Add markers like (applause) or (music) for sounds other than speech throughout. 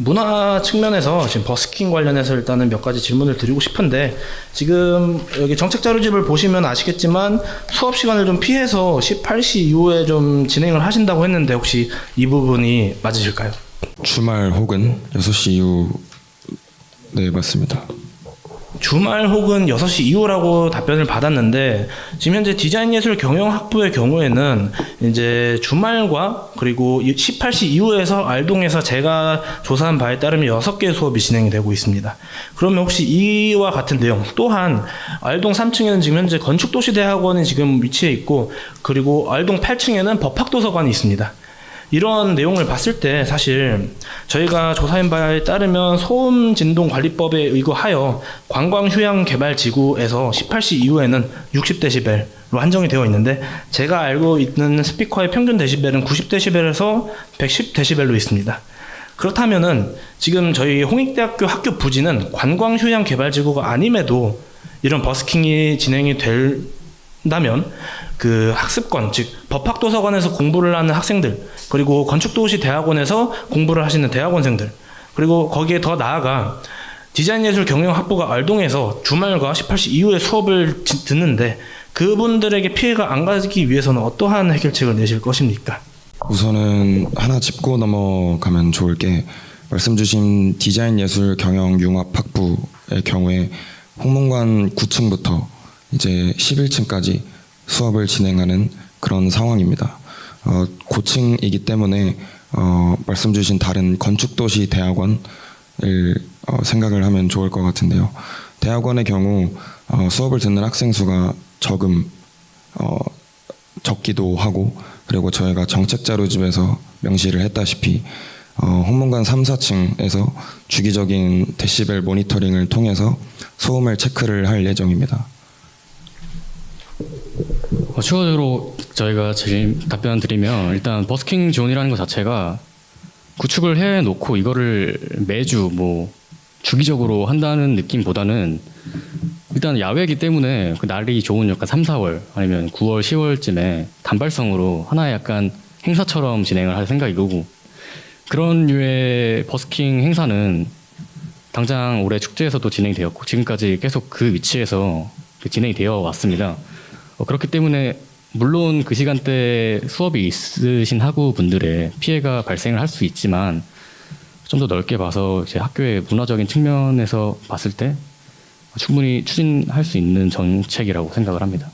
문화 측면에서 지금 버스킹 관련해서 일단은 몇 가지 질문을 드리고 싶은데 지금 여기 정책 자료집을 보시면 아시겠지만 수업 시간을 좀 피해서 18시 이후에 좀 진행을 하신다고 했는데 혹시 이 부분이 맞으실까요? 주말 혹은 6시 이후 네 맞습니다. 주말 혹은 6시 이후라고 답변을 받았는데 지금 현재 디자인 예술 경영 학부의 경우에는 이제 주말과 그리고 18시 이후에서 알동에서 제가 조사한 바에 따르면 6개의 수업이 진행이 되고 있습니다. 그러면 혹시 이와 같은 내용 또한 알동 3층에는 지금 현재 건축도시대학원이 지금 위치해 있고 그리고 알동 8층에는 법학도서관이 있습니다. 이런 내용을 봤을 때 사실 저희가 조사한 바에 따르면 소음 진동 관리법에 의거하여 관광 휴양 개발 지구에서 18시 이후에는 60데시벨로 한정이 되어 있는데 제가 알고 있는 스피커의 평균 데시벨은 90데시벨에서 110데시벨로 있습니다. 그렇다면은 지금 저희 홍익대학교 학교 부지는 관광 휴양 개발 지구가 아님에도 이런 버스킹이 진행이 된다면 그 학습권 즉 법학도서관에서 공부를 하는 학생들 그리고 건축도시 대학원에서 공부를 하시는 대학원생들 그리고 거기에 더 나아가 디자인예술 경영학부가 알동에서 주말과 18시 이후에 수업을 지- 듣는데 그분들에게 피해가 안 가기 위해서는 어떠한 해결책을 내실 것입니까? 우선은 하나 짚고 넘어가면 좋을 게 말씀 주신 디자인 예술 경영 융합 학부의 경우에 홍문관 9층부터 이제 11층까지 수업을 진행하는 그런 상황입니다. 어, 고층이기 때문에 어, 말씀 주신 다른 건축도시 대학원을 어, 생각을 하면 좋을 것 같은데요. 대학원의 경우 어, 수업을 듣는 학생 수가 적음 어, 적기도 하고 그리고 저희가 정책 자료집에서 명시를 했다시피 어, 홍문관 3, 4층에서 주기적인 데시벨 모니터링을 통해서 소음을 체크를 할 예정입니다. 어, 추가적으로 저희가 질 답변 드리면 일단 버스킹 존이라는 것 자체가 구축을 해 놓고 이거를 매주 뭐 주기적으로 한다는 느낌보다는 일단 야외이기 때문에 그 날이 좋은 약간 3, 4월 아니면 9월, 10월쯤에 단발성으로 하나의 약간 행사처럼 진행을 할 생각이고 그런 류의 버스킹 행사는 당장 올해 축제에서도 진행이 되었고 지금까지 계속 그 위치에서 그 진행이 되어 왔습니다. 어, 그렇기 때문에 물론 그 시간대 수업이 있으신 학우 분들의 피해가 발생을 할 수 있지만 좀 더 넓게 봐서 이제 학교의 문화적인 측면에서 봤을 때 충분히 추진할 수 있는 정책이라고 생각을 합니다.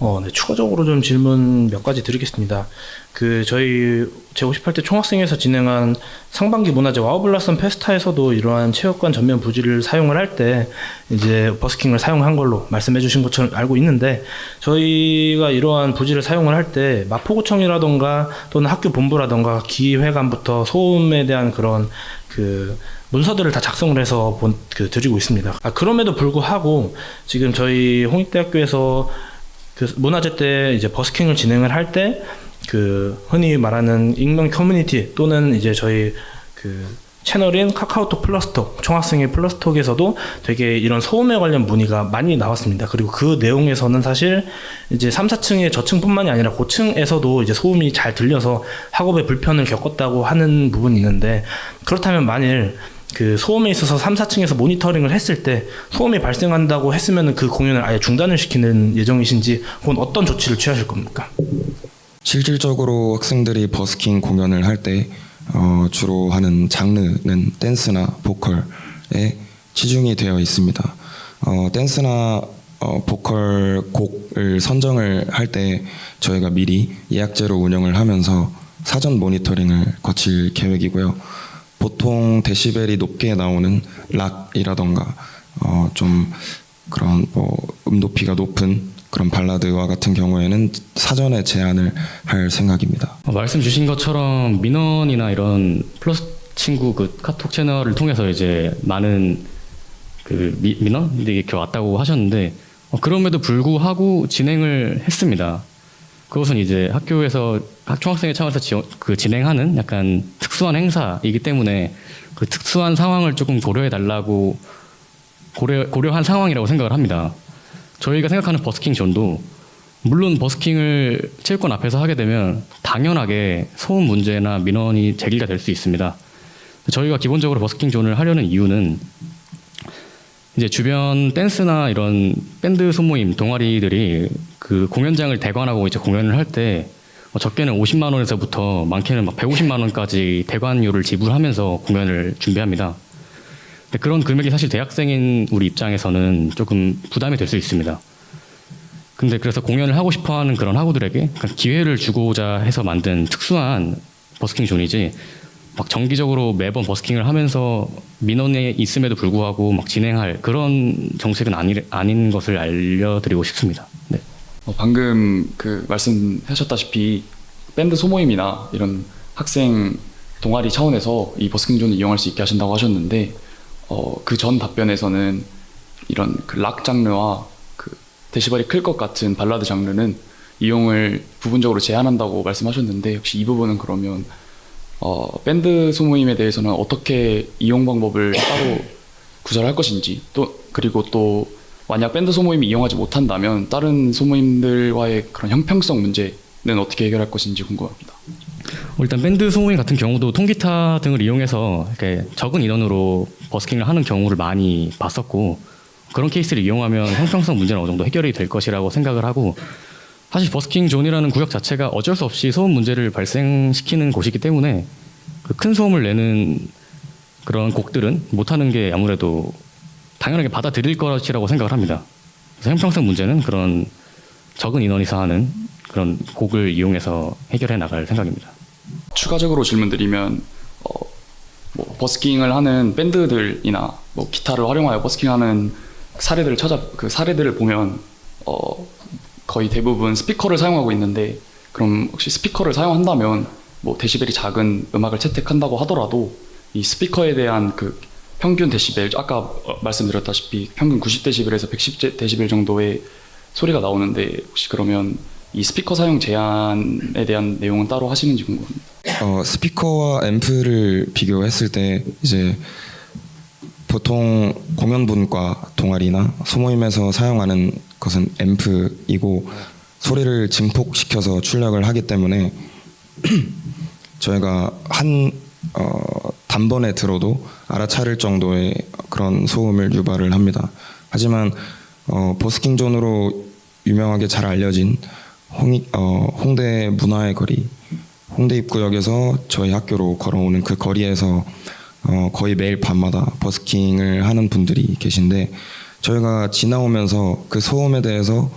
어, 네, 추가적으로 좀 질문 몇 가지 드리겠습니다. 그 저희 제58대 총학생에서 진행한 상반기 문화제 와우블라썸 페스타에서도 이러한 체육관 전면 부지를 사용을 할 때 이제 버스킹을 사용한 걸로 말씀해 주신 것처럼 알고 있는데 저희가 이러한 부지를 사용을 할 때 마포구청이라던가 또는 학교 본부라던가 기회관부터 소음에 대한 그런 그 문서들을 다 작성을 해서 본, 그 드리고 있습니다. 아, 그럼에도 불구하고 지금 저희 홍익대학교에서 그 문화제 때 이제 버스킹을 진행을 할 때 그 흔히 말하는 익명 커뮤니티 또는 이제 저희 그 채널인 카카오톡 플러스톡 총학생의 플러스톡에서도 되게 이런 소음에 관련 문의가 많이 나왔습니다. 그리고 그 내용에서는 사실 이제 3, 4층의 저층뿐만이 아니라 고층에서도 이제 소음이 잘 들려서 학업에 불편을 겪었다고 하는 부분이 있는데 그렇다면 만일 그 소음에 있어서 3, 4층에서 모니터링을 했을 때 소음이 발생한다고 했으면 그 공연을 아예 중단을 시키는 예정이신지 혹은 어떤 조치를 취하실 겁니까? 실질적으로 학생들이 버스킹 공연을 할때 어, 주로 하는 장르는 댄스나 보컬에 치중이 되어 있습니다. 어, 댄스나 어, 보컬 곡을 선정을 할 때 저희가 미리 예약제로 운영을 하면서 사전 모니터링을 거칠 계획이고요. 보통 데시벨이 높게 나오는 락이라던가 어, 좀 그런 뭐 음높이가 높은 그런 발라드와 같은 경우에는 사전에 제한을 할 생각입니다. 어, 말씀 주신 것처럼 민원이나 이런 플러스 친구 그 카톡 채널을 통해서 이제 많은 그 미, 민원들이 이렇게 왔다고 하셨는데 어, 그럼에도 불구하고 진행을 했습니다. 그것은 이제 학교에서 학 총학생회 차원에서 지원, 그 진행하는 약간 특수한 행사이기 때문에 그 특수한 상황을 조금 고려해 달라고 고려, 고려한 상황이라고 생각을 합니다. 저희가 생각하는 버스킹 존도 물론 버스킹을 체육관 앞에서 하게 되면 당연하게 소음 문제나 민원이 제기가 될 수 있습니다. 저희가 기본적으로 버스킹 존을 하려는 이유는 이제 주변 댄스나 이런 밴드 소모임 동아리들이 그 공연장을 대관하고 이제 공연을 할 때 적게는 50만 원에서부터 많게는 막 150만 원까지 대관료를 지불하면서 공연을 준비합니다. 근데 그런 금액이 사실 대학생인 우리 입장에서는 조금 부담이 될 수 있습니다. 근데 그래서 공연을 하고 싶어 하는 그런 학우들에게 약간 기회를 주고자 해서 만든 특수한 버스킹 존이지 막 정기적으로 매번 버스킹을 하면서 민원에 있음에도 불구하고 막 진행할 그런 정책은 아니, 아닌 것을 알려드리고 싶습니다. 네. 어, 방금 그 말씀하셨다시피 밴드 소모임이나 이런 학생 동아리 차원에서 이 버스킹 존을 이용할 수 있게 하신다고 하셨는데 어, 그 전 답변에서는 이런 그 락 장르와 그 데시벨이 클 것 같은 발라드 장르는 이용을 부분적으로 제한한다고 말씀하셨는데 혹시 이 부분은 그러면 어, 밴드 소모임에 대해서는 어떻게 이용 방법을 따로 구설할 것인지 또 그리고 또 만약 밴드 소모임이 이용하지 못한다면 다른 소모임들과의 그런 형평성 문제는 어떻게 해결할 것인지 궁금합니다. 어, 일단 밴드 소모임 같은 경우도 통기타 등을 이용해서 이렇게 적은 인원으로 버스킹을 하는 경우를 많이 봤었고 그런 케이스를 이용하면 형평성 문제는 어느 정도 해결이 될 것이라고 생각을 하고 사실 버스킹 존이라는 구역 자체가 어쩔 수 없이 소음 문제를 발생시키는 곳이기 때문에 그 큰 소음을 내는 그런 곡들은 못하는 게 아무래도 당연하게 받아들일 것이라고 생각을 합니다. 그래서 형평성 문제는 그런 적은 인원이서 하는 그런 곡을 이용해서 해결해 나갈 생각입니다. 추가적으로 질문드리면 어, 뭐 버스킹을 하는 밴드들이나 뭐 기타를 활용하여 버스킹하는 사례들을 찾아 그 사례들을 보면 어, 거의 대부분 스피커를 사용하고 있는데 그럼 혹시 스피커를 사용한다면 뭐 데시벨이 작은 음악을 채택한다고 하더라도 이 스피커에 대한 그 평균 데시벨 아까 어, 말씀드렸다시피 평균 90데시벨에서 110데시벨 정도의 소리가 나오는데 혹시 그러면 이 스피커 사용 제한에 대한 내용은 따로 하시는지 궁금합니다. 어, 스피커와 앰프를 비교했을 때 이제 보통 공연분과 동아리나 소모임에서 사용하는 것은 앰프이고 소리를 증폭시켜서 출력을 하기 때문에 (clears throat) 저희가 한 어, 단번에 들어도 알아차릴 정도의 그런 소음을 유발을 합니다. 하지만 어, 버스킹 존으로 유명하게 잘 알려진 홍, 어, 홍대 문화의 거리 홍대 입구역에서 저희 학교로 걸어오는 그 거리에서 어, 거의 매일 밤마다 버스킹을 하는 분들이 계신데 저희가 지나오면서 그 소음에 대해서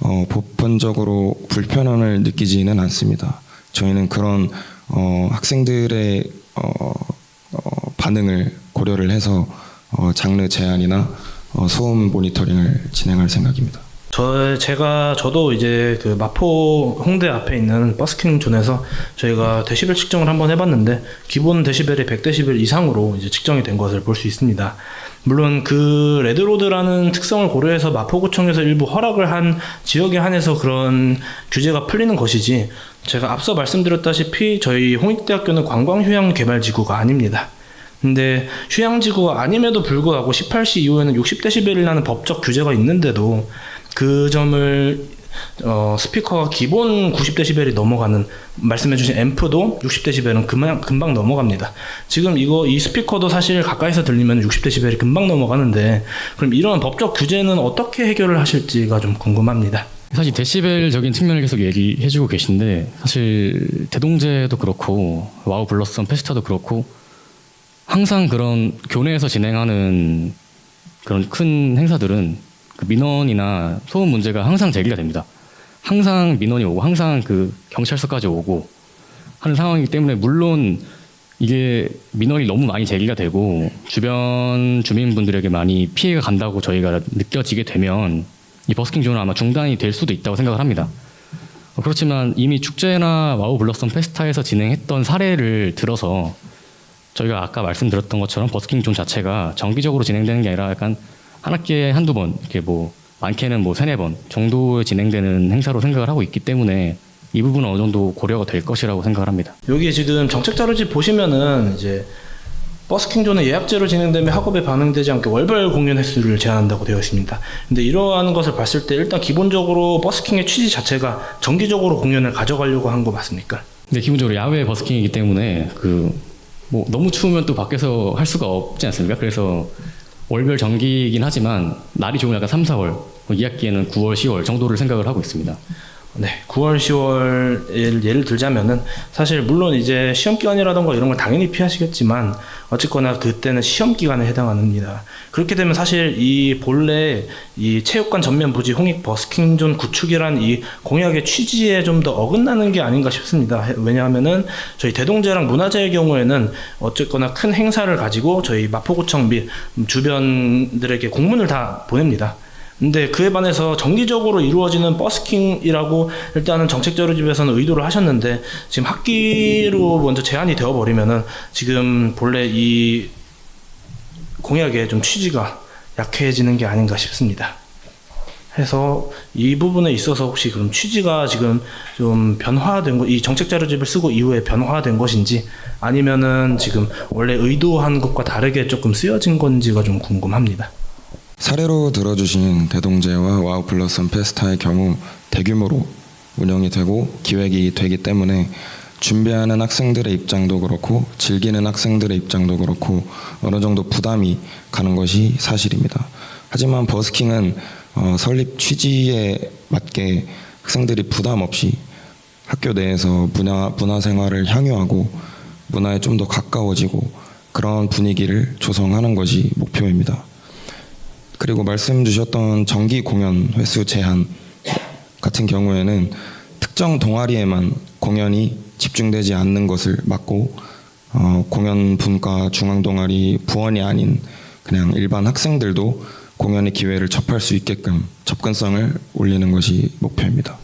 어, 보편적으로 불편함을 느끼지는 않습니다. 저희는 그런 어, 학생들의 어, 어, 반응을 고려를 해서 어, 장르 제한이나 어, 소음 모니터링을 진행할 생각입니다. 저 제가 저도 이제 그 마포 홍대 앞에 있는 버스킹 존에서 저희가 데시벨 측정을 한번 해봤는데 기본 데시벨이 100데시벨 이상으로 이제 측정이 된 것을 볼 수 있습니다. 물론 그 레드로드라는 특성을 고려해서 마포구청에서 일부 허락을 한 지역에 한해서 그런 규제가 풀리는 것이지 제가 앞서 말씀드렸다시피 저희 홍익대학교는 관광휴양 개발지구가 아닙니다. 근데 휴양지구가 아님에도 불구하고 18시 이후에는 60데시벨이라는 법적 규제가 있는데도 그 점을 어, 스피커가 기본 90데시벨이 넘어가는 말씀해주신 앰프도 60데시벨은 금방, 금방 넘어갑니다. 지금 이거 이 스피커도 사실 가까이서 들리면 60데시벨이 금방 넘어가는데 그럼 이런 법적 규제는 어떻게 해결을 하실지가 좀 궁금합니다. 사실 데시벨적인 측면을 계속 얘기해주고 계신데 사실 대동제도 그렇고 와우 블러썸 페스타도 그렇고 항상 그런 교내에서 진행하는 그런 큰 행사들은 그 민원이나 소음 문제가 항상 제기가 됩니다. 항상 민원이 오고 항상 그 경찰서까지 오고 하는 상황이기 때문에 물론 이게 민원이 너무 많이 제기가 되고 주변 주민분들에게 많이 피해가 간다고 저희가 느껴지게 되면 이 버스킹 존은 아마 중단이 될 수도 있다고 생각을 합니다. 어, 그렇지만 이미 축제나 와우 블러썸 페스타에서 진행했던 사례를 들어서 저희가 아까 말씀드렸던 것처럼 버스킹 존 자체가 정기적으로 진행되는 게 아니라 약간 한 학기에 한두 번 이렇게 뭐 많게는 뭐 세네 번 정도 진행되는 행사로 생각을 하고 있기 때문에 이 부분은 어느 정도 고려가 될 것이라고 생각을 합니다. 여기 지금 정책 자료집 보시면은 이제 버스킹 존은 예약제로 진행되며 학업에 반영되지 않게 월별 공연 횟수를 제한한다고 되어 있습니다. 근데 이러한 것을 봤을 때 일단 기본적으로 버스킹의 취지 자체가 정기적으로 공연을 가져가려고 한 거 맞습니까? 근데 기본적으로 야외 버스킹이기 때문에 그 뭐 너무 추우면 또 밖에서 할 수가 없지 않습니까? 그래서 월별 정기이긴 하지만 날이 좋으면 약간 3, 4월, 뭐 2학기에는 9월, 10월 정도를 생각을 하고 있습니다. 네, 9월, 10월 예를, 들자면은 사실 물론 이제 시험 기간이라던가 이런 걸 당연히 피하시겠지만 어쨌거나 그때는 시험 기간에 해당합니다. 그렇게 되면 사실 이 본래 이 체육관 전면 부지 홍익 버스킹존 구축이란 이 공약의 취지에 좀 더 어긋나는 게 아닌가 싶습니다. 해- 왜냐하면은 저희 대동제랑 문화재의 경우에는 어쨌거나 큰 행사를 가지고 저희 마포구청 및 주변들에게 공문을 다 보냅니다. 근데 그에 반해서 정기적으로 이루어지는 버스킹이라고 일단은 정책 자료집에서는 의도를 하셨는데 지금 학기로 먼저 제한이 되어 버리면은 지금 본래 이 공약의 좀 취지가 약해지는 게 아닌가 싶습니다. 해서 이 부분에 있어서 혹시 그럼 취지가 지금 좀 변화된 거, 이 정책 자료집을 쓰고 이후에 변화된 것인지 아니면은 지금 원래 의도한 것과 다르게 조금 쓰여진 건지가 좀 궁금합니다. 사례로 들어주신 대동제와 와우 블러썸 페스타의 경우 대규모로 운영이 되고 기획이 되기 때문에 준비하는 학생들의 입장도 그렇고 즐기는 학생들의 입장도 그렇고 어느 정도 부담이 가는 것이 사실입니다. 하지만 버스킹은 어, 설립 취지에 맞게 학생들이 부담 없이 학교 내에서 문화 문화 생활을 향유하고 문화에 좀 더 가까워지고 그런 분위기를 조성하는 것이 목표입니다. 그리고 말씀 주셨던 정기 공연 횟수 제한 같은 경우에는 특정 동아리에만 공연이 집중되지 않는 것을 막고 어, 공연 분과 중앙 동아리 부원이 아닌 그냥 일반 학생들도 공연의 기회를 접할 수 있게끔 접근성을 올리는 것이 목표입니다.